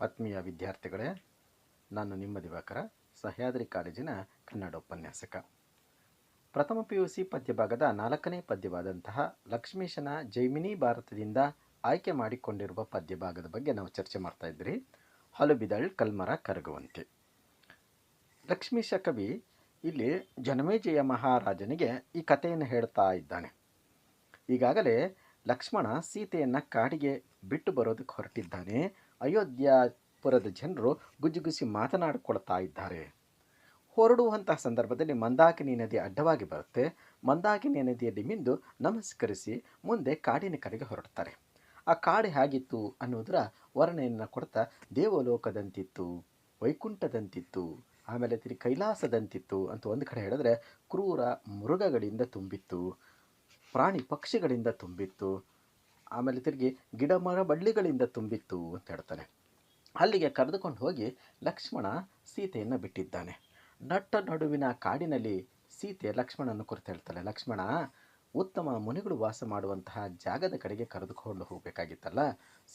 ಆತ್ಮೀಯ ವಿದ್ಯಾರ್ಥಿಗಳೇ, ನಾನು ನಿಮ್ಮ ದಿವಾಕರ ಸಹ್ಯಾದ್ರಿ ಕಾಲೇಜಿನ ಕನ್ನಡ ಉಪನ್ಯಾಸಕ ಪ್ರಥಮ ಪಿ ಯು ಸಿ ಪದ್ಯಭಾಗದ ನಾಲ್ಕನೇ ಪದ್ಯವಾದಂತಹ ಲಕ್ಷ್ಮೀಶನ ಜೈಮಿನಿ ಭಾರತದಿಂದ ಆಯ್ಕೆ ಮಾಡಿಕೊಂಡಿರುವ ಪದ್ಯಭಾಗದ ಬಗ್ಗೆ ನಾವು ಚರ್ಚೆ ಮಾಡ್ತಾ ಇದ್ರಿ. ಹಲುಬಿದಳ್ ಕಲ್ಮರ ಕರಗುವಂತೆ. ಲಕ್ಷ್ಮೀಶ ಕವಿ ಇಲ್ಲಿ ಜನಮೇಜಯ ಮಹಾರಾಜನಿಗೆ ಈ ಕಥೆಯನ್ನು ಹೇಳ್ತಾ ಇದ್ದಾನೆ. ಈಗಾಗಲೇ ಲಕ್ಷ್ಮಣ ಸೀತೆಯನ್ನು ಕಾಡಿಗೆ ಬಿಟ್ಟು ಬರೋದಕ್ಕೆ ಹೊರಟಿದ್ದಾನೆ. ಅಯೋಧ್ಯಾಪುರದ ಜನರು ಗುಜುಗುಸಿ ಮಾತನಾಡಿಕೊಳ್ತಾ ಇದ್ದಾರೆ. ಹೊರಡುವಂತಹ ಸಂದರ್ಭದಲ್ಲಿ ಮಂದಾಕಿನಿ ನದಿ ಅಡ್ಡವಾಗಿ ಬರುತ್ತೆ. ಮಂದಾಕಿನಿ ನದಿಯಲ್ಲಿ ಮಿಂದು ನಮಸ್ಕರಿಸಿ ಮುಂದೆ ಕಾಡಿನ ಕಡೆಗೆ ಹೊರಡ್ತಾರೆ ಆ ಕಾಡು ಹೇಗಿತ್ತು ಅನ್ನೋದರ ವರ್ಣನೆಯನ್ನು ಕೊಡ್ತಾ ದೇವಲೋಕದಂತಿತ್ತು, ವೈಕುಂಠದಂತಿತ್ತು, ಆಮೇಲೆ ತಿರು ಕೈಲಾಸದಂತಿತ್ತು ಅಂತ ಒಂದು ಕಡೆ ಹೇಳಿದ್ರೆ ಕ್ರೂರ ಮೃಗಗಳಿಂದ ತುಂಬಿತ್ತು, ಪ್ರಾಣಿ ಪಕ್ಷಿಗಳಿಂದ ತುಂಬಿತ್ತು. ಆಮೇಲೆ ತಿರುಗಿ ಗಿಡ ಮರ ಬಳ್ಳಿಗಳಿಂದ ತುಂಬಿತ್ತು ಅಂತ ಹೇಳ್ತಾನೆ. ಅಲ್ಲಿಗೆ ಕರೆದುಕೊಂಡು ಹೋಗಿ ಲಕ್ಷ್ಮಣ ಸೀತೆಯನ್ನು ಬಿಟ್ಟಿದ್ದಾನೆ. ನಟ್ಟ ನಡುವಿನ ಕಾಡಿನಲ್ಲಿ ಸೀತೆ ಲಕ್ಷ್ಮಣನ ಕುರಿತು ಹೇಳ್ತಾಳೆ, ಲಕ್ಷ್ಮಣ, ಉತ್ತಮ ಮುನಿಗಳು ವಾಸ ಮಾಡುವಂತಹ ಜಾಗದ ಕಡೆಗೆ ಕರೆದುಕೊಂಡು ಹೋಗಬೇಕಾಗಿತ್ತಲ್ಲ?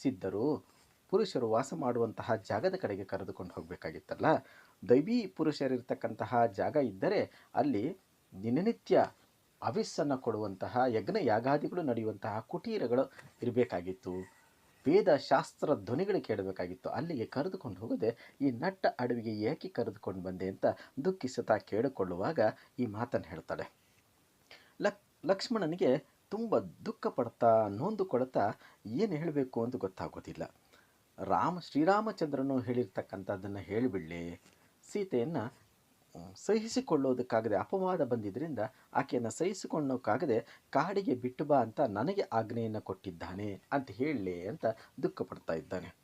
ಸಿದ್ಧರು, ಪುರುಷರು ವಾಸ ಮಾಡುವಂತಹ ಜಾಗದ ಕಡೆಗೆ ಕರೆದುಕೊಂಡು ಹೋಗಬೇಕಾಗಿತ್ತಲ್ಲ? ದೈವಿ ಪುರುಷರಿರ್ತಕ್ಕಂತಹ ಜಾಗ ಇದ್ದರೆ ಅಲ್ಲಿ ದಿನನಿತ್ಯ ಅವಿಸ್ಸನ್ನು ಕೊಡುವಂತಹ ಯಜ್ಞ ಯಾಗಾದಿಗಳು ನಡೆಯುವಂತಹ ಕುಟೀರಗಳು ಇರಬೇಕಾಗಿತ್ತು. ವೇದ ಶಾಸ್ತ್ರ ಧ್ವನಿಗಳು ಕೇಳಬೇಕಾಗಿತ್ತು. ಅಲ್ಲಿಗೆ ಕರೆದುಕೊಂಡು ಹೋಗದೆ ಈ ನಟ್ಟ ಅಡವಿಗೆ ಏಕೆ ಕರೆದುಕೊಂಡು ಬಂದೆ ಅಂತ ದುಃಖಿಸುತ್ತಾ ಕೇಳಿಕೊಳ್ಳುವಾಗ ಈ ಮಾತನ್ನು ಹೇಳ್ತಾಳೆ. ಲಕ್, ಲಕ್ಷ್ಮಣನಿಗೆ ತುಂಬ ದುಃಖ ಪಡ್ತಾ ನೊಂದುಕೊಳ್ತಾ ಏನು ಹೇಳಬೇಕು ಅಂತ ಗೊತ್ತಾಗೋದಿಲ್ಲ. ರಾಮ, ಶ್ರೀರಾಮಚಂದ್ರನು ಹೇಳಿರ್ತಕ್ಕಂಥದ್ದನ್ನು ಹೇಳಿಬಿಡಲಿ. ಸೀತೆಯನ್ನು ಸಹಿಸಿಕೊಳ್ಳೋದಕ್ಕಾಗದೆ ಅಪವಾದ ಬಂದಿದ್ದರಿಂದ ಆಕೆಯನ್ನು ಸಹಿಸಿಕೊಳ್ಳೋಕ್ಕಾಗದೆ ಕಾಡಿಗೆ ಬಿಟ್ಟು ಬಾ ಅಂತ ನನಗೆ ಆಜ್ಞೆಯನ್ನು ಕೊಟ್ಟಿದ್ದಾನೆ ಅಂತ ಹೇಳಲಿ ಅಂತ ದುಃಖ ಪಡ್ತಾ ಇದ್ದಾನೆ.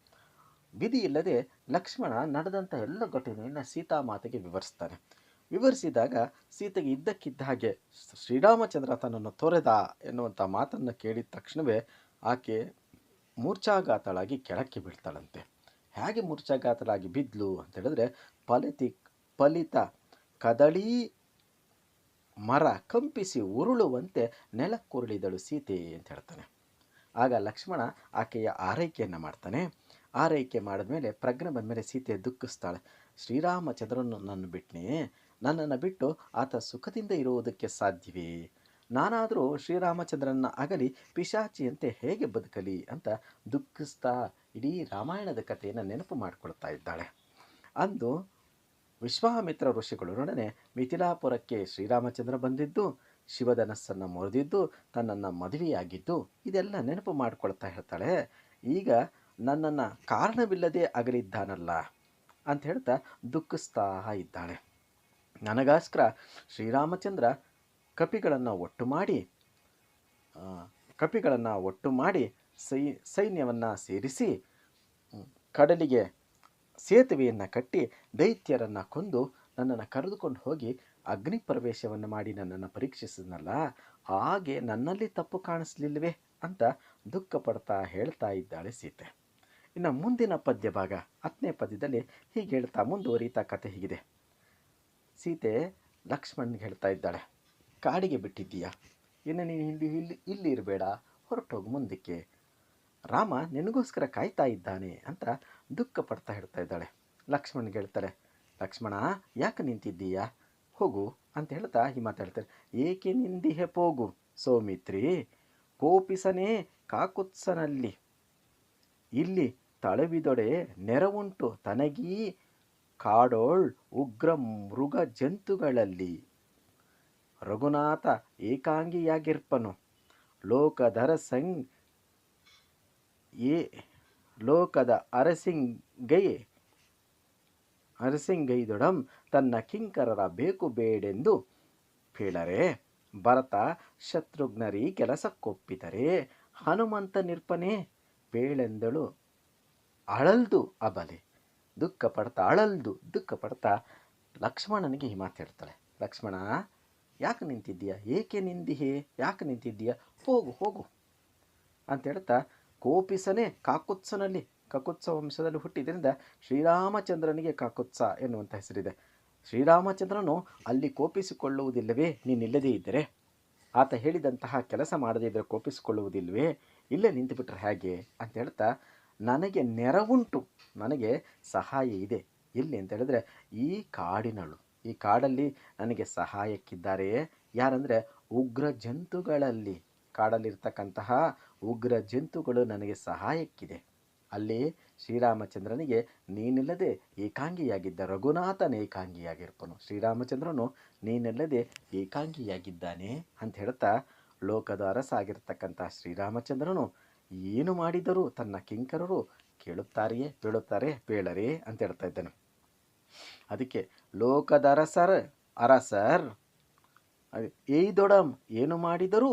ವಿಧಿ ಇಲ್ಲದೆ ಲಕ್ಷ್ಮಣ ನಡೆದಂಥ ಎಲ್ಲ ಘಟನೆಯನ್ನು ಸೀತಾಮಾತೆಗೆ ವಿವರಿಸ್ತಾನೆ. ವಿವರಿಸಿದಾಗ ಸೀತೆಗೆ ಇದ್ದಕ್ಕಿದ್ದ ಹಾಗೆ ಶ್ರೀರಾಮಚಂದ್ರ ತನ್ನನ್ನು ತೊರೆದ ಎನ್ನುವಂಥ ಮಾತನ್ನು ಕೇಳಿದ ತಕ್ಷಣವೇ ಆಕೆ ಮೂರ್ಛಾಘಾತಳಾಗಿ ಕೆಳಕ್ಕೆ ಬೀಳ್ತಾಳಂತೆ. ಹೇಗೆ ಮೂರ್ಛಾಘಾತಳಾಗಿ ಬಿದ್ಲು ಅಂತ ಹೇಳಿದ್ರೆ ಫಲಿತಿ ಫಲಿತ ಕದಳಿ ಮರ ಕಂಪಿಸಿ ಉರುಳುವಂತೆ ನೆಲಕ್ಕುರುಳಿದಳು ಸೀತೆ ಅಂತ ಹೇಳ್ತಾನೆ. ಆಗ ಲಕ್ಷ್ಮಣ ಆಕೆಯ ಆರೈಕೆಯನ್ನು ಮಾಡ್ತಾನೆ. ಆರೈಕೆ ಮಾಡಿದ ಮೇಲೆ ಪ್ರಜ್ಞೆ ಬಂದ ಮೇಲೆ ಸೀತೆ ದುಃಖಿಸ್ತಾಳೆ. ಶ್ರೀರಾಮಚಂದ್ರನು ನನ್ನ ಬಿಟ್ಟನೆ ನನ್ನನ್ನು ಬಿಟ್ಟು ಆತ ಸುಖದಿಂದ ಇರುವುದಕ್ಕೆ ಸಾಧ್ಯವೇ? ನಾನಾದರೂ ಶ್ರೀರಾಮಚಂದ್ರನ ಅಗಲಿ ಪಿಶಾಚಿಯಂತೆ ಹೇಗೆ ಬದುಕಲಿ ಅಂತ ದುಃಖಿಸ್ತಾ ಇಡೀ ರಾಮಾಯಣದ ಕಥೆಯನ್ನು ನೆನಪು ಮಾಡಿಕೊಳ್ತಾ ಇದ್ದಾಳೆ. ಅಂದು ವಿಶ್ವಾಮಿತ್ರ ಋಷಿಗಳೊಡನೆ ಮಿಥಿಲಾಪುರಕ್ಕೆ ಶ್ರೀರಾಮಚಂದ್ರ ಬಂದಿದ್ದು, ಶಿವಧನಸ್ಸನ್ನು ಮುರಿದಿದ್ದು, ತನ್ನನ್ನು ಮದುವೆಯಾಗಿದ್ದು, ಇದೆಲ್ಲ ನೆನಪು ಮಾಡಿಕೊಳ್ತಾ ಹೇಳ್ತಾಳೆ. ಈಗ ನನ್ನನ್ನು ಕಾರಣವಿಲ್ಲದೆ ಅಗಲಿದ್ದಾನಲ್ಲ ಅಂತ ಹೇಳ್ತಾ ದುಃಖಿಸ್ತಾ ಇದ್ದಾಳೆ. ನನಗಾಸ್ಕರ ಶ್ರೀರಾಮಚಂದ್ರ ಕಪಿಗಳನ್ನು ಒಟ್ಟು ಮಾಡಿ ಕಪಿಗಳನ್ನು ಒಟ್ಟು ಮಾಡಿ ಸೈ, ಸೈನ್ಯವನ್ನು ಸೇರಿಸಿ ಕಡಲಿಗೆ ಸೇತುವೆಯನ್ನು ಕಟ್ಟಿ ದೈತ್ಯರನ್ನು ಕೊಂದು ನನ್ನನ್ನು ಕರೆದುಕೊಂಡು ಹೋಗಿ ಅಗ್ನಿ ಪ್ರವೇಶವನ್ನು ಮಾಡಿ ನನ್ನನ್ನು ಪರೀಕ್ಷಿಸಿದ್ನಲ್ಲ, ಹಾಗೆ ನನ್ನಲ್ಲಿ ತಪ್ಪು ಕಾಣಿಸ್ಲಿಲ್ವೇ ಅಂತ ದುಃಖ ಪಡ್ತಾ ಹೇಳ್ತಾ ಇದ್ದಾಳೆ ಸೀತೆ. ಇನ್ನು ಮುಂದಿನ ಪದ್ಯ ಭಾಗ ಹತ್ತನೇ ಪದ್ಯದಲ್ಲಿ ಹೀಗೆ ಹೇಳ್ತಾ ಮುಂದುವರಿತಾ ಕತೆ ಹೀಗಿದೆ. ಸೀತೆ ಲಕ್ಷ್ಮಣ್ಗೆ ಹೇಳ್ತಾ ಇದ್ದಾಳೆ, ಕಾಡಿಗೆ ಬಿಟ್ಟಿದ್ದೀಯಾ? ಇನ್ನು ನೀನು ಇಲ್ಲಿ ಇಲ್ಲಿ ಇಲ್ಲಿ ಇರಬೇಡ, ಹೊರಟೋಗು ಮುಂದಕ್ಕೆ. ರಾಮ ನಿನಗೋಸ್ಕರ ಕಾಯ್ತಾ ಇದ್ದಾನೆ ಅಂತ ದುಃಖ ಪಡ್ತಾ ಹೇಳ್ತಾ ಇದ್ದಾಳೆ. ಲಕ್ಷ್ಮಣ್ಗೆ ಹೇಳ್ತಾಳೆ, ಲಕ್ಷ್ಮಣ, ಯಾಕೆ ನಿಂತಿದ್ದೀಯಾ? ಹೋಗು ಅಂತ ಹೇಳ್ತಾ ಈ ಮಾತಾಡ್ತಾರೆ ಏಕೆ ನಿಂದಿಹೆ ಹೋಗು ಸೌಮಿತ್ರಿ? ಕೋಪಿಸನೇ ಕಾಕುತ್ಸನಲ್ಲಿ. ಇಲ್ಲಿ ತಳವಿದೊಡೆ ನೆರವುಂಟು ತನಗೀ ಕಾಡೋಳ್ ಉಗ್ರ ಮೃಗ ಜಂತುಗಳಲ್ಲಿ. ರಘುನಾಥ ಏಕಾಂಗಿಯಾಗಿರ್ಪನು. ಲೋಕಧರ ಸಂಗ್ ಏ ಲೋಕದ ಅರಸಿಂಗೈ ಅರಸಿಂಗೈದೊಡಂ ತನ್ನ ಕಿಂಕರರ ಬೇಕು ಬೇಡೆಂದು ಹೇಳರೆ. ಭರತ ಶತ್ರುಘ್ನರಿ ಕೆಲಸಕ್ಕೊಪ್ಪಿದರೆ ಹನುಮಂತ ನಿರ್ಪನೆ ಬೇಳೆಂದಳು ಅಳಲ್ದು ಅಬಲೆ. ದುಃಖ ಪಡ್ತಾ ಅಳಲ್ದು ದುಃಖ ಪಡ್ತಾ ಲಕ್ಷ್ಮಣನಿಗೆ ಈ ಮಾತಾಡ್ತಾಳೆ ಲಕ್ಷ್ಮಣ, ಯಾಕೆ ನಿಂತಿದ್ದೀಯಾ? ಏಕೆ ನಿಂದಿಹೆ? ಯಾಕೆ ನಿಂತಿದ್ದೀಯಾ? ಹೋಗು ಹೋಗು ಅಂತ ಹೇಳ್ತಾ ಕೋಪಿಸನೆ ಕಾಕುತ್ಸನಲ್ಲಿ ಕಕುತ್ಸ ವಂಶದಲ್ಲಿ ಹುಟ್ಟಿದ್ದರಿಂದ ಶ್ರೀರಾಮಚಂದ್ರನಿಗೆ ಕಾಕುತ್ಸ ಎನ್ನುವಂಥ ಹೆಸರಿದೆ. ಶ್ರೀರಾಮಚಂದ್ರನು ಅಲ್ಲಿ ಕೋಪಿಸಿಕೊಳ್ಳುವುದಿಲ್ಲವೇ? ನೀನಿಲ್ಲದೇ ಇದ್ದರೆ? ಆತ ಹೇಳಿದಂತಹ ಕೆಲಸ ಮಾಡದೇ ಇದ್ದರೆ ಕೋಪಿಸಿಕೊಳ್ಳುವುದಿಲ್ಲವೇ? ಇಲ್ಲೇ ನಿಂತುಬಿಟ್ರೆ ಹೇಗೆ? ಅಂತ ಹೇಳ್ತಾ, ನನಗೆ ನೆರವುಂಟು. ನನಗೆ ಸಹಾಯ ಇದೆ. ಎಲ್ಲಿ ಅಂತ ಹೇಳಿದ್ರೆ, ಈ ಕಾಡಿನಳು. ಈ ಕಾಡಲ್ಲಿ ನನಗೆ ಸಹಾಯಕ್ಕಿದ್ದಾರೆ. ಯಾರಂದರೆ ಉಗ್ರ ಜಂತುಗಳಲ್ಲಿ ಕಾಡಲ್ಲಿರ್ತಕ್ಕಂತಹ ಉಗ್ರ ಜಂತುಗಳು ನನಗೆ ಸಹಾಯಕ್ಕಿದೆ. ಅಲ್ಲಿ ಶ್ರೀರಾಮಚಂದ್ರನಿಗೆ ನೀನಿಲ್ಲದೆ ಏಕಾಂಗಿಯಾಗಿದ್ದ ರಘುನಾಥನ ಏಕಾಂಗಿಯಾಗಿರ್ಪನು. ಶ್ರೀರಾಮಚಂದ್ರನು ನೀನಿಲ್ಲದೆ ಏಕಾಂಗಿಯಾಗಿದ್ದಾನೆ ಅಂತ ಹೇಳ್ತಾ ಲೋಕದ ಅರಸಾಗಿರ್ತಕ್ಕಂಥ ಶ್ರೀರಾಮಚಂದ್ರನು ಏನು ಮಾಡಿದರೂ ತನ್ನ ಕಿಂಕರರು ಕೇಳುತ್ತಾರೆಯೇ, ಬೀಳುತ್ತಾರೆ ಬೇಳರೇ ಅಂತ ಹೇಳ್ತಾ ಇದ್ದಾನೆ. ಅದಕ್ಕೆ ಲೋಕದ ಅರಸರ್ ಅರಸರ್ ಏಯ್ದೊಡಂ ಏನು ಮಾಡಿದರೂ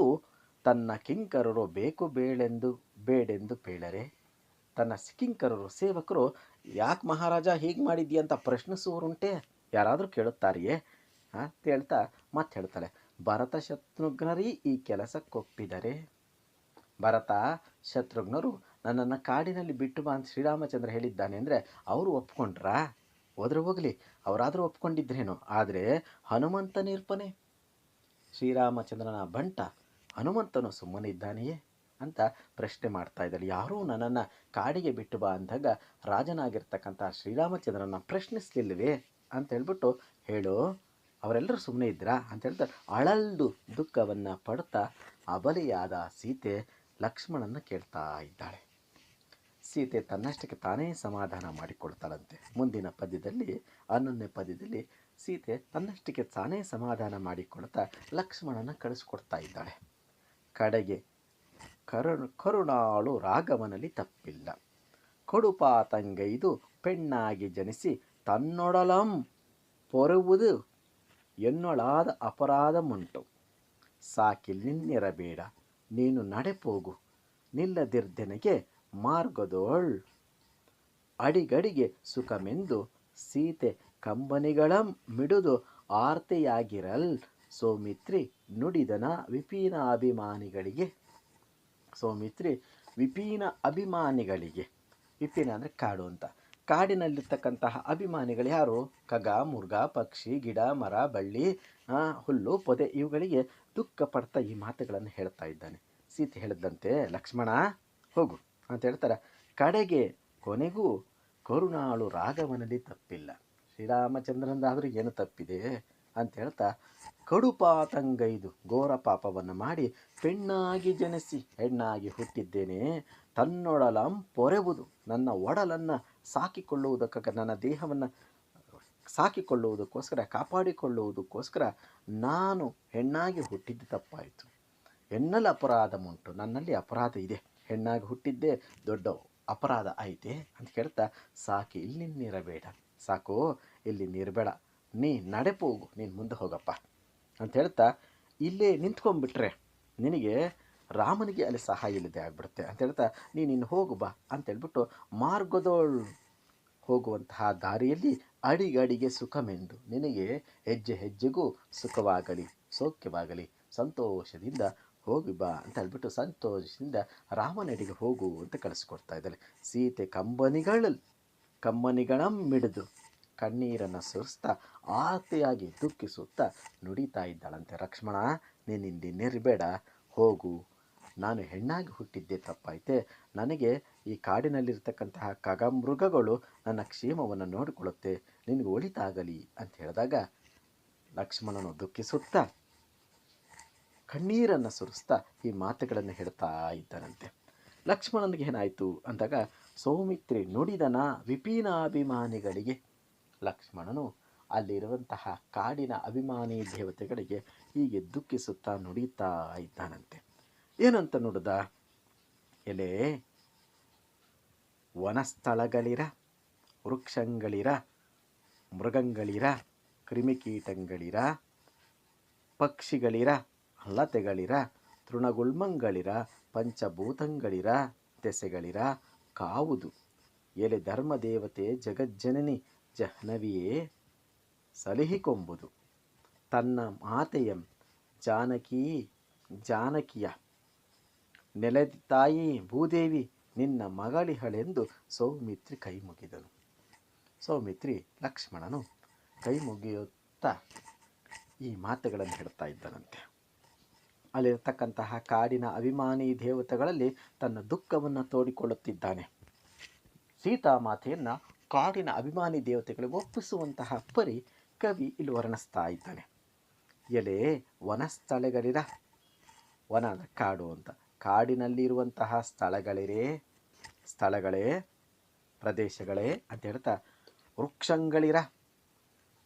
ತನ್ನ ಕಿಂಕರರು ಬೇಕು ಬೇಳೆಂದು, ಬೇಡೆಂದು ಬೇಳರೆ ತನ್ನ ಕಿಂಕರರು ಸೇವಕರು, ಯಾಕೆ ಮಹಾರಾಜ ಹೀಗೆ ಮಾಡಿದ್ಯಾ ಅಂತ ಪ್ರಶ್ನಿಸುವರುಂಟೆ ಯಾರಾದರೂ ಕೇಳುತ್ತಾರೆಯೇ? ಅಂತ ಹೇಳ್ತಾ ಮತ್ತೆ ಹೇಳ್ತಾಳೆ. ಭರತ ಶತ್ರುಘ್ನರೀ ಈ ಕೆಲಸಕ್ಕೊಪ್ಪಿದರೆ ಭರತ ಶತ್ರುಘ್ನರು ನನ್ನನ್ನು ಕಾಡಿನಲ್ಲಿ ಬಿಟ್ಟು ಬಾ ಅಂತ ಶ್ರೀರಾಮಚಂದ್ರ ಹೇಳಿದ್ದಾನೆ ಅಂದರೆ ಅವರು ಒಪ್ಕೊಂಡ್ರಾ? ಹೋದ್ರೆ ಹೋಗಲಿ, ಅವರಾದರೂ ಒಪ್ಕೊಂಡಿದ್ರೇನು? ಆದರೆ ಹನುಮಂತನಿರ್ಪನೆ ಶ್ರೀರಾಮಚಂದ್ರನ ಬಂಟ ಹನುಮಂತನು ಸುಮ್ಮನಿದ್ದಾನೆಯೇ ಅಂತ ಪ್ರಶ್ನೆ ಮಾಡ್ತಾ ಇದ್ದಾಳೆ. ಯಾರೂ ನನ್ನನ್ನು ಕಾಡಿಗೆ ಬಿಟ್ಟು ಬಾ ಅಂದಾಗ ರಾಜನಾಗಿರ್ತಕ್ಕಂಥ ಶ್ರೀರಾಮಚಂದ್ರನ ಪ್ರಶ್ನಿಸ್ಲಿಲ್ವೇ ಅಂತ ಹೇಳ್ಬಿಟ್ಟು ಹೇಳು, ಅವರೆಲ್ಲರೂ ಸುಮ್ಮನೆ ಇದ್ರಾ ಅಂತ ಹೇಳ್ತಾರೆ ಅಳಲ್ದು ದುಃಖವನ್ನು ಪಡ್ತಾ ಅಬಲಿಯಾದ ಸೀತೆ ಲಕ್ಷ್ಮಣನ ಕೇಳ್ತಾ ಇದ್ದಾಳೆ. ಸೀತೆ ತನ್ನಷ್ಟಕ್ಕೆ ತಾನೇ ಸಮಾಧಾನ ಮಾಡಿಕೊಳ್ತಾಳಂತೆ. ಮುಂದಿನ ಪದ್ಯದಲ್ಲಿ, ಹನ್ನೊಂದನೇ ಪದ್ಯದಲ್ಲಿ ಸೀತೆ ತನ್ನಷ್ಟಕ್ಕೆ ತಾನೇ ಸಮಾಧಾನ ಮಾಡಿಕೊಳ್ತಾ ಲಕ್ಷ್ಮಣನ ಕಳಿಸ್ಕೊಡ್ತಾ ಇದ್ದಾಳೆ. ಕಡೆಗೆ. ಕರು ಕರುಣಾಳು ರಾಘವನಲ್ಲಿ ತಪ್ಪಿಲ್ಲ. ಕೊಡುಪಾತಂಗೈದು ಪೆಣ್ಣಾಗಿ ಜನಿಸಿ ತನ್ನೊಡಲಂ ಪೊರುವುದು ಎನ್ನೊಳಾದ ಅಪರಾಧಮುಂಟು ಸಾಕಿಲ್ಲಿನ್ನಿರಬೇಡ ನೀನು ನಡೆಪೋಗು ನಿಲ್ಲದಿರ್ದೆನಗೆ ಮಾರ್ಗದೋಳ್. ಅಡಿಗಡಿಗೆ ಸುಖಮೆಂದು ಸೀತೆ ಕಂಬನಿಗಳಂ ಮಿಡಿದು ಆರ್ತೆಯಾಗಿರಲ್. ಸೌಮಿತ್ರಿ ನುಡಿದನ ವಿಪೀನ ಅಭಿಮಾನಿಗಳಿಗೆ, ಸೌಮಿತ್ರಿ ವಿಪೀನ ಅಭಿಮಾನಿಗಳಿಗೆ, ವಿಪೀನ ಅಂದರೆ ಕಾಡು ಅಂತ. ಕಾಡಿನಲ್ಲಿರ್ತಕ್ಕಂತಹ ಅಭಿಮಾನಿಗಳು ಯಾರು? ಕಗ, ಮುರ್ಗ, ಪಕ್ಷಿ, ಗಿಡ, ಮರ, ಬಳ್ಳಿ ಹುಲ್ಲು, ಪೊದೆ ಇವುಗಳಿಗೆ ದುಃಖ ಪಡ್ತಾ ಈ ಮಾತುಗಳನ್ನು ಹೇಳ್ತಾ ಇದ್ದಾನೆ. ಸೀತೆ ಹೇಳಿದಂತೆ, ಲಕ್ಷ್ಮಣ, ಹೋಗು ಅಂತ ಹೇಳ್ತಾರೆ. ಕಡೆಗೆ ಕೊನೆಗೂ ಕರುಣಾಳು ರಾಘವನಲ್ಲಿ ತಪ್ಪಿಲ್ಲ. ಶ್ರೀರಾಮಚಂದ್ರನದಾದರೂ ಏನು ತಪ್ಪಿದೆ ಅಂತ ಹೇಳ್ತಾ ಕಡುಪಾತಂಗೈದು ಘೋರ ಪಾಪವನ್ನು ಮಾಡಿ ಪೆಣ್ಣಾಗಿ ಜನಿಸಿ ಹೆಣ್ಣಾಗಿ ಹುಟ್ಟಿದ್ದೇನೆ. ತನ್ನೊಡಲಂ ಪೊರೆವುದು, ನನ್ನ ಒಡಲನ್ನು ಸಾಕಿಕೊಳ್ಳುವುದಕ್ಕ ನನ್ನ ದೇಹವನ್ನು ಸಾಕಿಕೊಳ್ಳುವುದಕ್ಕೋಸ್ಕರ, ಕಾಪಾಡಿಕೊಳ್ಳುವುದಕ್ಕೋಸ್ಕರ ನಾನು ಹೆಣ್ಣಾಗಿ ಹುಟ್ಟಿದ್ದು ತಪ್ಪಾಯಿತು. ಹೆಣ್ಣಲ್ಲಿ ಅಪರಾಧ ಉಂಟು. ನನ್ನಲ್ಲಿ ಅಪರಾಧ ಇದೆ. ಹೆಣ್ಣಾಗಿ ಹುಟ್ಟಿದ್ದೇ ದೊಡ್ಡ ಅಪರಾಧ ಐತೆ ಅಂತ ಹೇಳ್ತಾ ಸಾಕಿ ಇಲ್ಲಿ ನೀರಬೇಡ. ಸಾಕು, ಇಲ್ಲಿ ನೀರಬೇಡ ನೀ ನಡೆಪೋಗು. ನೀನು ಮುಂದೆ ಹೋಗಪ್ಪ. ಅಂತ ಹೇಳ್ತಾ, ಇಲ್ಲೇ ನಿಂತ್ಕೊಂಡ್ಬಿಟ್ರೆ ನಿನಗೆ ರಾಮನಿಗೆ ಅಲ್ಲಿ ಸಹಾಯ ಇಲ್ಲದೆ ಆಗ್ಬಿಡುತ್ತೆ ಅಂತ ಹೇಳ್ತಾ, ನೀನು ಇನ್ನು ಹೋಗು ಬಾ ಅಂತ ಹೇಳ್ಬಿಟ್ಟು ಮಾರ್ಗದೋಳು ಹೋಗುವಂತಹ ದಾರಿಯಲ್ಲಿ ಅಡಿಗಡಿಗೆ ಸುಖಮೆಂದು ನಿನಗೆ ಹೆಜ್ಜೆ ಹೆಜ್ಜೆಗೂ ಸುಖವಾಗಲಿ, ಸೌಖ್ಯವಾಗಲಿ, ಸಂತೋಷದಿಂದ ಹೋಗಿ ಬಾ ಅಂತ ಹೇಳ್ಬಿಟ್ಟು ಸಂತೋಷದಿಂದ ರಾಮನಡಿಗೆ ಹೋಗು ಅಂತ ಕಳಿಸ್ಕೊಡ್ತಾ ಇದ್ದಾಳೆ. ಸೀತೆ ಕಂಬನಿಗಳಲ್ಲಿ ಕಂಬನಿಗಳಮ್ಮಿಡಿದು ಮಿಡಿದು. ಕಣ್ಣೀರನ್ನು ಸುರಿಸ್ತಾ ಆರ್ತಿಯಾಗಿ ದುಃಖಿಸುತ್ತಾ ನುಡಿತಾ ಇದ್ದಾಳಂತೆ ಲಕ್ಷ್ಮಣ. ನೀನಿಲ್ಲಿ ನಿರ್ಬೇಡ ಹೋಗು. ನಾನು ಹೆಣ್ಣಾಗಿ ಹುಟ್ಟಿದ್ದೆ ತಪ್ಪಾಯಿತೆ. ನನಗೆ ಈ ಕಾಡಿನಲ್ಲಿರ್ತಕ್ಕಂತಹ ಕಗಮೃಗಗಳು ನನ್ನ ಕ್ಷೇಮವನ್ನು ನೋಡಿಕೊಳ್ಳುತ್ತೆ. ನಿನಗೆ ಒಳಿತಾಗಲಿ ಅಂತ ಹೇಳಿದಾಗ ಲಕ್ಷ್ಮಣನು ದುಃಖಿಸುತ್ತಾ ಕಣ್ಣೀರನ್ನು ಸುರಿಸ್ತಾ ಈ ಮಾತುಗಳನ್ನು ಹೇಳ್ತಾ ಇದ್ದಾನಂತೆ. ಲಕ್ಷ್ಮಣನಿಗೆ ಏನಾಯಿತು ಅಂದಾಗ, ಸೌಮಿತ್ರಿ ನುಡಿದನ ವಿಪೀನಾಭಿಮಾನಿಗಳಿಗೆ ಲಕ್ಷ್ಮಣನು ಅಲ್ಲಿರುವಂತಹ ಕಾಡಿನ ಅಭಿಮಾನಿ ದೇವತೆಗಳಿಗೆ ಹೀಗೆ ದುಃಖಿಸುತ್ತಾ ನುಡಿತಾ ಇದ್ದಾನಂತೆ. ಏನಂತ ನುಡಿದ? ಎಲೆ, ವನಸ್ಥಳಗಳಿರ, ವೃಕ್ಷಗಳಿರ, ಮೃಗಂಗಳಿರ, ಕ್ರಿಮಿಕೀಟಗಳಿರ, ಪಕ್ಷಿಗಳಿರ, ಲತೆಗಳಿರ ತೃಣಗುಲ್ಮಂಗಳಿರ ಪಂಚಭೂತಂಗಳಿರ, ದೆಸೆಗಳಿರ, ಕಾವುದು. ಎಲೆ ಧರ್ಮದೇವತೆ ಜಗಜ್ಜನನಿ ಜಹ್ನವಿಯೇ ಸಲಹಿಕೊಂಬುದು ತನ್ನ ಮಾತೆಯಂ ಜಾನಕಿ, ಜಾನಕಿಯ ನೆಲೆದ ತಾಯಿ ಭೂದೇವಿ ನಿನ್ನ ಮಗಳಿಹಳೆಂದು ಸೌಮಿತ್ರಿ ಕೈ ಮುಗಿದನು. ಸೌಮಿತ್ರಿ ಲಕ್ಷ್ಮಣನು ಕೈ ಮುಗಿಯುತ್ತಾ ಈ ಮಾತುಗಳನ್ನು ಹೇಳ್ತಾ ಇದ್ದನಂತೆ. ಅಲ್ಲಿರತಕ್ಕಂತಹ ಕಾಡಿನ ಅಭಿಮಾನಿ ದೇವತೆಗಳಲ್ಲಿ ತನ್ನ ದುಃಖವನ್ನು ತೋಡಿಕೊಳ್ಳುತ್ತಿದ್ದಾನೆ. ಸೀತಾಮಾತೆಯನ್ನು ಕಾಡಿನ ಅಭಿಮಾನಿ ದೇವತೆಗಳಿಗೆ ಒಪ್ಪಿಸುವಂತಹ ಪರಿ ಕವಿ ಇಲ್ಲಿ ವರ್ಣಿಸ್ತಾ ಇದ್ದಾನೆ. ಎಲೆ ವನ ಅಂದರೆ ಕಾಡು ಅಂತ. ಕಾಡಿನಲ್ಲಿರುವಂತಹ ಸ್ಥಳಗಳಿರೇ, ಸ್ಥಳಗಳೇ, ಪ್ರದೇಶಗಳೇ ಅಂತ ಹೇಳ್ತಾ ವೃಕ್ಷಗಳಿರ.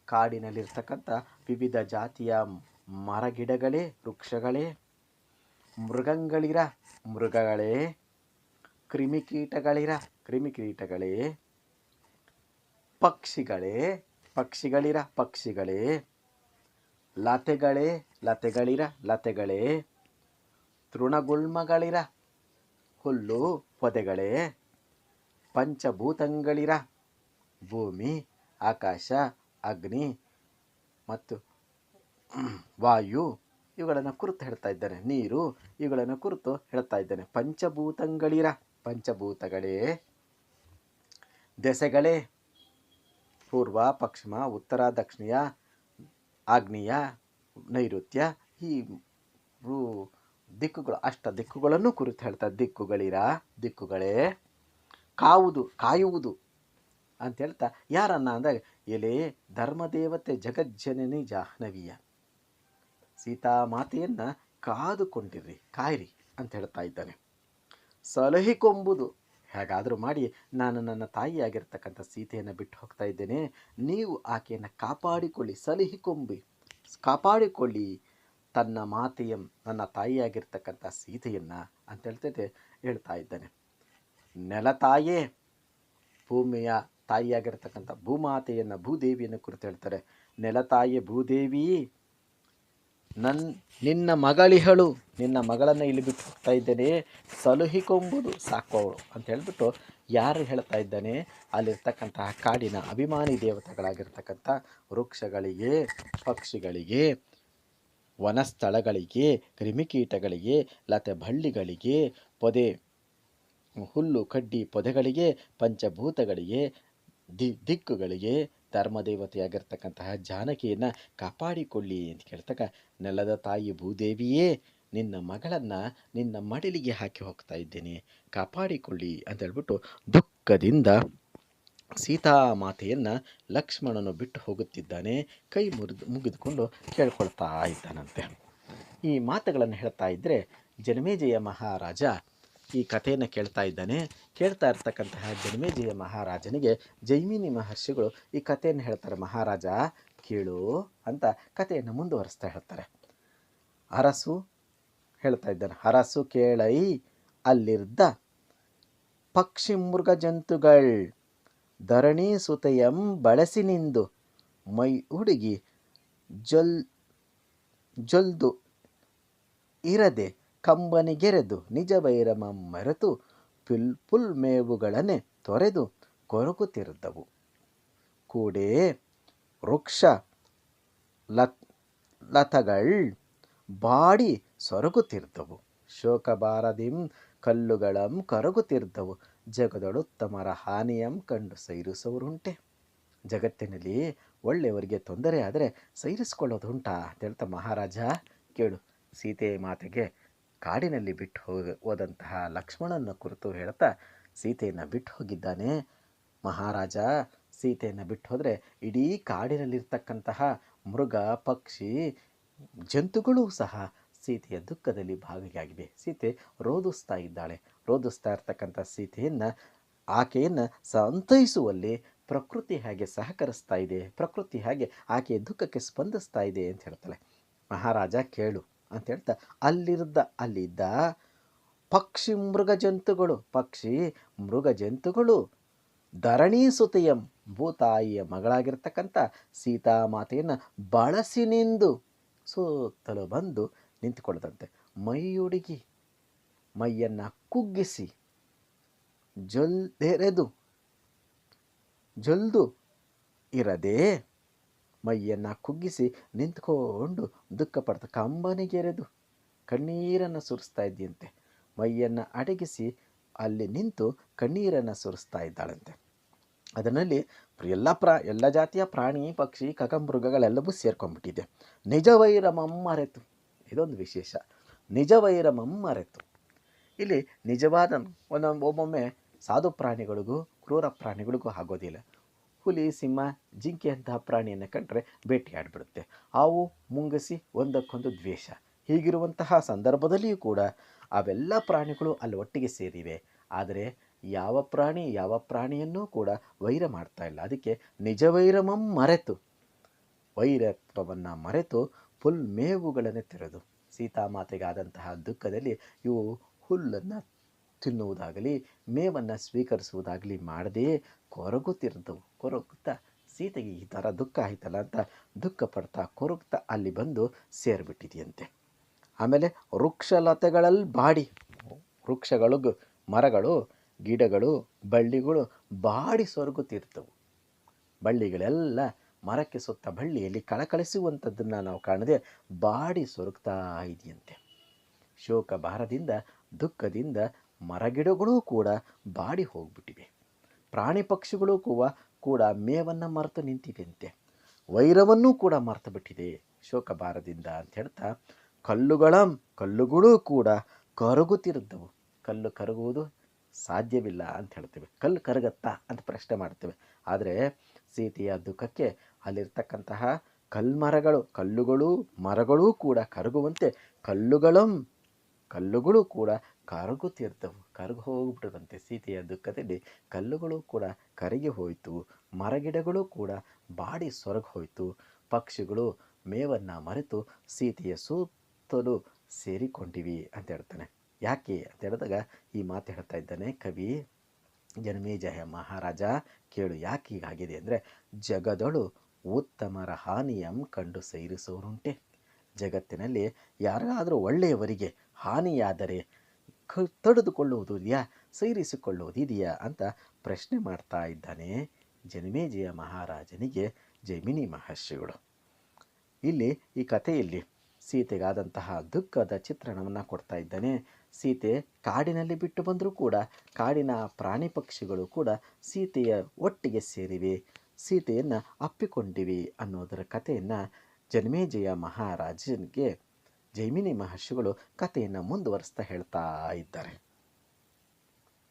ಕಾಡಿನಲ್ಲಿರ್ತಕ್ಕಂಥ ವಿವಿಧ ಜಾತಿಯ ಮರಗಿಡಗಳೇ, ವೃಕ್ಷಗಳೇ, ಮೃಗಂಗಳಿರ, ಮೃಗಗಳೇ, ಕ್ರಿಮಿಕೀಟಗಳಿರ, ಕ್ರಿಮಿಕೀಟಗಳೇ ಪಕ್ಷಿಗಳೇ, ಪಕ್ಷಿಗಳಿರ ಪಕ್ಷಿಗಳೇ, ಲತೆಗಳೇ, ಲತೆಗಳಿರ ಲತೆಗಳೇ ತೃಣಗುಲ್ಮಗಳಿರ ಹುಲ್ಲು ಪೊದೆಗಳೇ, ಪಂಚಭೂತಗಳಿರ ಭೂಮಿ, ಆಕಾಶ, ಅಗ್ನಿ ಮತ್ತು ವಾಯು, ಇವುಗಳನ್ನು ಕುರಿತು ಹೇಳ್ತಾ ಇದ್ದಾನೆ. ನೀರು, ಇವುಗಳನ್ನು ಕುರಿತು ಹೇಳ್ತಾ ಇದ್ದಾನೆ. ಪಂಚಭೂತಗಳಿರ ಪಂಚಭೂತಗಳೇ, ದೆಸೆಗಳೇ ಪೂರ್ವ, ಪಶ್ಚಿಮ, ಉತ್ತರ, ದಕ್ಷಿಣ, ಆಗ್ನೇಯ, ನೈಋತ್ಯ ಈ ರೂ ದಿಕ್ಕುಗಳು, ಅಷ್ಟ ದಿಕ್ಕುಗಳನ್ನು ಕುರಿತು ಹೇಳ್ತಾ ದಿಕ್ಕುಗಳಿರ? ದಿಕ್ಕುಗಳೇ? ಕಾವುದು, ಕಾಯುವುದು ಅಂತ ಹೇಳ್ತಾ, ಯಾರನ್ನ ಅಂದಾಗ ಎಲೆ ಧರ್ಮದೇವತೆ ಜಗಜ್ಜನನಿ ಜಾಹ್ನವಿಯ. ಸೀತಾಮಾತೆಯನ್ನು ಕಾದುಕೊಂಡಿರ್ರಿ, ಕಾಯಿರಿ ಅಂತ ಹೇಳ್ತಾ ಇದ್ದಾನೆ. ಸಲಹಿಕೊಂಬುದು ಹೇಗಾದರೂ ಮಾಡಿ ನಾನು ನನ್ನ ತಾಯಿಯಾಗಿರ್ತಕ್ಕಂಥ ಸೀತೆಯನ್ನು ಬಿಟ್ಟು ಹೋಗ್ತಾ ಇದ್ದೇನೆ. ನೀವು ಆಕೆಯನ್ನು ಕಾಪಾಡಿಕೊಳ್ಳಿ ಸಲಹಿಕೊಂಬಿ ಕಾಪಾಡಿಕೊಳ್ಳಿ ತನ್ನ ಮಾತೆಯ, ನನ್ನ ತಾಯಿಯಾಗಿರ್ತಕ್ಕಂಥ ಸೀತೆಯನ್ನು ಅಂತ ಹೇಳ್ತೈತೆ ಹೇಳ್ತಾ ಇದ್ದಾನೆ. ನೆಲತಾಯೇ ಭೂಮಿಯ ತಾಯಿಯಾಗಿರ್ತಕ್ಕಂಥ ಭೂಮಾತೆಯನ್ನು, ಭೂದೇವಿಯನ್ನು ಕುರಿತು ಹೇಳ್ತಾರೆ. ನೆಲತಾಯಿ ಭೂದೇವಿ ನನ್ ನಿನ್ನ ಮಗಳಿಹಳು, ನಿನ್ನ ಮಗಳನ್ನು ಇಲ್ಲಿ ಬಿಟ್ಟು ಹೋಗ್ತಾ ಇದ್ದೇನೆ ಸಲುಹಿಕೊಂಬುದು ಸಾಕು ಅವಳು ಅಂತ ಹೇಳಿಬಿಟ್ಟು ಯಾರು ಹೇಳ್ತಾ ಇದ್ದಾನೆ? ಅಲ್ಲಿರ್ತಕ್ಕಂತಹ ಕಾಡಿನ ಅಭಿಮಾನಿ ದೇವತೆಗಳಾಗಿರ್ತಕ್ಕಂಥ ವೃಕ್ಷಗಳಿಗೆ, ಪಕ್ಷಿಗಳಿಗೆ, ವನಸ್ಥಳಗಳಿಗೆ, ಕ್ರಿಮಿಕೀಟಗಳಿಗೆ, ಲತೆ ಬಳ್ಳಿಗಳಿಗೆ, ಪೊದೆ, ಹುಲ್ಲು ಕಡ್ಡಿ ಪೊದೆಗಳಿಗೆ, ಪಂಚಭೂತಗಳಿಗೆ, ದಿ, ದಿಕ್ಕುಗಳಿಗೆ ಧರ್ಮದೇವತೆಯಾಗಿರ್ತಕ್ಕಂತಹ ಜಾನಕಿಯನ್ನು ಕಾಪಾಡಿಕೊಳ್ಳಿ ಅಂತ ಕೇಳ್ತಕ್ಕ ನೆಲದ ತಾಯಿ ಭೂದೇವಿಯೇ, ನಿನ್ನ ಮಗಳನ್ನು ನಿನ್ನ ಮಡಿಲಿಗೆ ಹಾಕಿ ಹೋಗ್ತಾ ಇದ್ದೇನೆ, ಕಾಪಾಡಿಕೊಳ್ಳಿ ಅಂತ ಹೇಳ್ಬಿಟ್ಟು ದುಃಖದಿಂದ ಸೀತಾಮಾತೆಯನ್ನು ಲಕ್ಷ್ಮಣನು ಬಿಟ್ಟು ಹೋಗುತ್ತಿದ್ದಾನೆ, ಕೈ ಮುರಿದು ಮುಗಿದುಕೊಂಡು ಕೇಳ್ಕೊಳ್ತಾ ಇದ್ದಾನಂತೆ. ಈ ಮಾತುಗಳನ್ನು ಹೇಳ್ತಾ ಇದ್ದರೆ ಜನಮೇಜಯ ಮಹಾರಾಜ ಈ ಕಥೆಯನ್ನು ಕೇಳ್ತಾ ಇದ್ದಾನೆ. ಕೇಳ್ತಾ ಇರ್ತಕ್ಕಂತಹ ಜನ್ಮೇಜಯ ಮಹಾರಾಜನಿಗೆ ಜೈಮಿನಿ ಮಹರ್ಷಿಗಳು ಈ ಕಥೆಯನ್ನು ಹೇಳ್ತಾರೆ, ಮಹಾರಾಜ, ಕೇಳು ಅಂತ ಕಥೆಯನ್ನು ಮುಂದುವರಿಸ್ತಾ ಹೇಳ್ತಾರೆ. ಅರಸು ಹೇಳ್ತಾ ಇದ್ದಾನೆ, ಅರಸು ಕೇಳೈ, ಅಲ್ಲಿರ್ದ ಪಕ್ಷಿ ಮೃಗ ಜಂತುಗಳ್, ಧರಣಿ ಸುತೆಯಂ ಬಳಸಿನಿಂದು ಮೈ ಹುಡುಗಿ ಜೊಲ್, ಜೊಲ್ದು ಇರದೆ ಕಂಬನಿಗೆರೆದು ನಿಜ ವೈರಮ ಮರೆತು ಪುಲ್ ಪುಲ್ ಮೇವುಗಳನ್ನೇ ತೊರೆದು ಕೊರಗುತ್ತಿರುತ್ತವು ಕೂಡೇ ವೃಕ್ಷ ಲತ್ ಲತಗಳ್ ಬಾಡಿ ಸೊರಗುತ್ತಿರ್ತವು ಶೋಕಬಾರದಿಂ ಕಲ್ಲುಗಳಂ ಕರಗುತ್ತಿರ್ತವು ತಮರ ಹಾನಿಯಂ ಕಂಡು ಸೈರಿಸೋರುಂಟೆ. ಜಗತ್ತಿನಲ್ಲಿ ಒಳ್ಳೆಯವರಿಗೆ ತೊಂದರೆ ಆದರೆ ಸೈರಿಸ್ಕೊಳ್ಳೋದುಂಟಾ? ಅಂತ ಹೇಳ್ತಾ ಮಹಾರಾಜ ಕೇಳು. ಸೀತೆ ಮಾತೆಗೆ ಕಾಡಿನಲ್ಲಿ ಬಿಟ್ಟು ಹೋಗ, ಹೋದಂತಹ ಲಕ್ಷ್ಮಣನ ಕುರಿತು ಹೇಳ್ತಾ ಸೀತೆಯನ್ನು ಬಿಟ್ಟು ಹೋಗಿದ್ದಾನೆ. ಮಹಾರಾಜ, ಸೀತೆಯನ್ನು ಬಿಟ್ಟು ಹೋದರೆ ಇಡೀ ಕಾಡಿನಲ್ಲಿರ್ತಕ್ಕಂತಹ ಮೃಗ, ಪಕ್ಷಿ, ಜಂತುಗಳೂ ಸಹ ಸೀತೆಯ ದುಃಖದಲ್ಲಿ ಭಾಗಿಯಾಗಿವೆ. ಸೀತೆ ರೋಧಿಸ್ತಾ ಇದ್ದಾಳೆ. ರೋಧಿಸ್ತಾ ಇರ್ತಕ್ಕಂಥ ಸೀತೆಯನ್ನು, ಆಕೆಯನ್ನು ಸಂತೈಸುವಲ್ಲಿ ಪ್ರಕೃತಿ ಹಾಗೆ ಸಹಕರಿಸ್ತಾ ಇದೆ. ಪ್ರಕೃತಿ ಹಾಗೆ ಆಕೆಯ ದುಃಖಕ್ಕೆ ಸ್ಪಂದಿಸ್ತಾ ಇದೆ ಅಂತ ಹೇಳ್ತಾಳೆ. ಮಹಾರಾಜ ಕೇಳು. ಅಂತ ಹೇಳ್ತಾ, ಅಲ್ಲಿರ್ದ ಅಲ್ಲಿದ್ದ ಪಕ್ಷಿ ಮೃಗ ಜಂತುಗಳು ಪಕ್ಷಿ ಮೃಗ ಜಂತುಗಳು ಧರಣಿ ಸುತೆಯಂ ಭೂತಾಯಿಯ ಮಗಳಾಗಿರ್ತಕ್ಕಂಥ ಸೀತಾಮಾತೆಯನ್ನು ಬಳಸಿ ನಿಂದು ಸುತ್ತಲೂ ಬಂದು ನಿಂತುಕೊಳ್ಳದಂತೆ. ಮೈಯುಡುಗಿ ಮೈಯನ್ನು ಕುಗ್ಗಿಸಿ ಜೊಲ್ದೆರೆದು ಜೊಲ್ದು ಇರದೆ ಮೈಯನ್ನು ಕುಗ್ಗಿಸಿ ನಿಂತ್ಕೊಂಡು ದುಃಖ ಪಡ್ತಾ ಕಂಬನಿಗೆರೆದು ಕಣ್ಣೀರನ್ನು ಸುರಿಸ್ತಾ ಇದ್ದೀಯಂತೆ ಮೈಯನ್ನು ಅಡಗಿಸಿ ಅಲ್ಲಿ ನಿಂತು ಕಣ್ಣೀರನ್ನು ಸುರಿಸ್ತಾ ಇದ್ದಾಳಂತೆ. ಅದರಲ್ಲಿ ಎಲ್ಲ ಪ್ರಾ, ಎಲ್ಲ ಜಾತಿಯ ಪ್ರಾಣಿ, ಪಕ್ಷಿ ಕಕಮೃಗಗಳೆಲ್ಲವೂ ಸೇರ್ಕೊಂಡ್ಬಿಟ್ಟಿದೆ. ನಿಜ ವೈರಮಂ ಮರೆತು ಇದೊಂದು ವಿಶೇಷ. ನಿಜ ವೈರಮಂ ಮರೆತು ಇಲ್ಲಿ ನಿಜವಾದ ಒಂದೊಮ್ಮೆ ಸಾಧು ಪ್ರಾಣಿಗಳಿಗೂ, ಕ್ರೂರ ಪ್ರಾಣಿಗಳಿಗೂ ಆಗೋದಿಲ್ಲ. ಹುಲಿ, ಸಿಂಹ, ಜಿಂಕೆ ಅಂತಹ ಪ್ರಾಣಿಯನ್ನು ಕಂಡರೆ ಬೇಟೆಯಾಡಿಬಿಡುತ್ತೆ. ಹಾವು, ಮುಂಗಸಿ, ಒಂದಕ್ಕೊಂದು ದ್ವೇಷ. ಹೀಗಿರುವಂತಹ ಸಂದರ್ಭದಲ್ಲಿಯೂ ಕೂಡ ಅವೆಲ್ಲ ಪ್ರಾಣಿಗಳು ಅಲ್ಲಿ ಒಟ್ಟಿಗೆ ಸೇರಿವೆ. ಆದರೆ ಯಾವ ಪ್ರಾಣಿ, ಯಾವ ಪ್ರಾಣಿಯನ್ನೂ ಕೂಡ ವೈರ ಮಾಡ್ತಾ ಇಲ್ಲ. ಅದಕ್ಕೆ ನಿಜ ವೈರಮಂ ಮರೆತು, ವೈರತ್ವವನ್ನು ಮರೆತು ಫುಲ್ ಮೇವುಗಳನ್ನು ತೆರೆದು. ಸೀತಾಮಾತೆಗಾದಂತಹ ದುಃಖದಲ್ಲಿ ಇವು ಹುಲ್ಲನ್ನು ತಿನ್ನುವುದಾಗಲಿ, ಮೇವನ್ನು ಸ್ವೀಕರಿಸುವುದಾಗಲಿ ಮಾಡದೇ ಕೊರಗುತ್ತಿರ್ತವು ಕೊರಗುತ್ತಾ ಸೀತೆಗೆ ಈ ಥರ ದುಃಖ ಆಯ್ತಲ್ಲ ಅಂತ ದುಃಖ ಪಡ್ತಾ ಕೊರಗ್ತಾ ಅಲ್ಲಿ ಬಂದು ಸೇರಿಬಿಟ್ಟಿದೆಯಂತೆ. ಆಮೇಲೆ ವೃಕ್ಷಲತೆಗಳಲ್ಲಿ ಬಾಡಿ ವೃಕ್ಷಗಳು ಮರಗಳು, ಗಿಡಗಳು, ಬಳ್ಳಿಗಳು ಬಾಡಿ ಸೊರಗುತ್ತಿರ್ತವು ಬಳ್ಳಿಗಳೆಲ್ಲ ಮರಕ್ಕೆ ಸುತ್ತ ಬಳ್ಳಿಯಲ್ಲಿ ಕಳಕಳಿಸುವಂಥದ್ದನ್ನು ನಾವು ಕಾಣದೆ ಬಾಡಿ ಸೊರಗ್ತಾ ಇದೆಯಂತೆ. ಶೋಕ ಭಾರದಿಂದ ದುಃಖದಿಂದ ಮರಗಿಡಗಳೂ ಕೂಡ ಬಾಡಿ ಹೋಗ್ಬಿಟ್ಟಿವೆ. ಪ್ರಾಣಿ ಪಕ್ಷಿಗಳು ಕೂಡ ಕೂಡ ಮೇವನ್ನು ಮರೆತು ನಿಂತಿವೆಯಂತೆ ವೈರವನ್ನೂ ಕೂಡ ಮರೆತು ಬಿಟ್ಟಿದೆ. ಶೋಕ ಬಾರದಿಂದ ಅಂತ ಹೇಳ್ತಾ, ಕಲ್ಲುಗಳ, ಕಲ್ಲುಗಳು ಕೂಡ ಕರಗುತ್ತಿರುತ್ತವು ಕಲ್ಲು ಕರಗುವುದು ಸಾಧ್ಯವಿಲ್ಲ ಅಂತ ಹೇಳ್ತೇವೆ. ಕಲ್ಲು ಕರಗತ್ತಾ ಅಂತ ಪ್ರಶ್ನೆ ಮಾಡ್ತೇವೆ. ಆದರೆ ಸೀತೆಯ ದುಃಖಕ್ಕೆ ಅಲ್ಲಿರ್ತಕ್ಕಂತಹ ಕಲ್ಮರಗಳು, ಕಲ್ಲುಗಳು, ಮರಗಳೂ ಕೂಡ ಕರಗುವಂತೆ ಕಲ್ಲುಗಳಂ, ಕಲ್ಲುಗಳು ಕೂಡ ಕರಗುತ್ತಿರ್ತವು ಕರಗು ಹೋಗ್ಬಿಟ್ಟದಂತೆ ಸೀತೆಯ ದುಃಖದಲ್ಲಿ ಕಲ್ಲುಗಳು ಕೂಡ ಕರಗಿ ಹೋಯಿತು, ಮರಗಿಡಗಳು ಕೂಡ ಬಾಡಿ ಸೊರಗಿ ಹೋಯಿತು. ಪಕ್ಷಿಗಳು ಮೇವನ್ನು ಮರೆತು ಸೀತೆಯ ಸುತ್ತಲೂ ಸೇರಿಕೊಂಡಿವಿ ಅಂತ ಹೇಳ್ತಾನೆ. ಯಾಕೆ ಅಂತ ಹೇಳಿದಾಗ ಈ ಮಾತು ಹೇಳ್ತಾ ಇದ್ದಾನೆ, ಕವಿ ಜನಮೇಜಯ ಮಹಾರಾಜ, ಕೇಳು ಯಾಕೆ ಹೀಗಾಗಿದೆ ಅಂದರೆ, ಜಗದಳು ಉತ್ತಮರ ಹಾನಿಯಂ ಕಂಡು ಸೇರಿಸೋರುಂಟೆ ಜಗತ್ತಿನಲ್ಲಿ ಯಾರಾದರೂ ಒಳ್ಳೆಯವರಿಗೆ ಹಾನಿಯಾದರೆ ಕ ತಡೆದುಕೊಳ್ಳುವುದು ಇದೆಯಾ ಸೈರಿಸಿಕೊಳ್ಳುವುದು ಇದೆಯಾ ಅಂತ ಪ್ರಶ್ನೆ ಮಾಡ್ತಾ ಇದ್ದಾನೆ ಜನಮೇಜಯ ಮಹಾರಾಜನಿಗೆ ಜೈಮಿನಿ ಮಹರ್ಷಿಗಳು. ಇಲ್ಲಿ ಈ ಕಥೆಯಲ್ಲಿ ಸೀತೆಗಾದಂತಹ ದುಃಖದ ಚಿತ್ರಣವನ್ನು ಕೊಡ್ತಾ ಇದ್ದಾನೆ. ಸೀತೆ ಕಾಡಿನಲ್ಲಿ ಬಿಟ್ಟು ಬಂದರೂ ಕೂಡ, ಕಾಡಿನ ಪ್ರಾಣಿ ಪಕ್ಷಿಗಳು ಕೂಡ ಸೀತೆಯ ಒಟ್ಟಿಗೆ ಸೇರಿವೆ, ಸೀತೆಯನ್ನು ಅಪ್ಪಿಕೊಂಡಿವೆ ಅನ್ನೋದರ ಕಥೆಯನ್ನು ಜನ್ಮೇಜಯ ಮಹಾರಾಜನಿಗೆ ಜೈಮಿನಿ ಮಹರ್ಷಿಗಳು ಕಥೆಯನ್ನು ಮುಂದುವರಿಸ್ತಾ ಹೇಳ್ತಾ ಇದ್ದಾರೆ.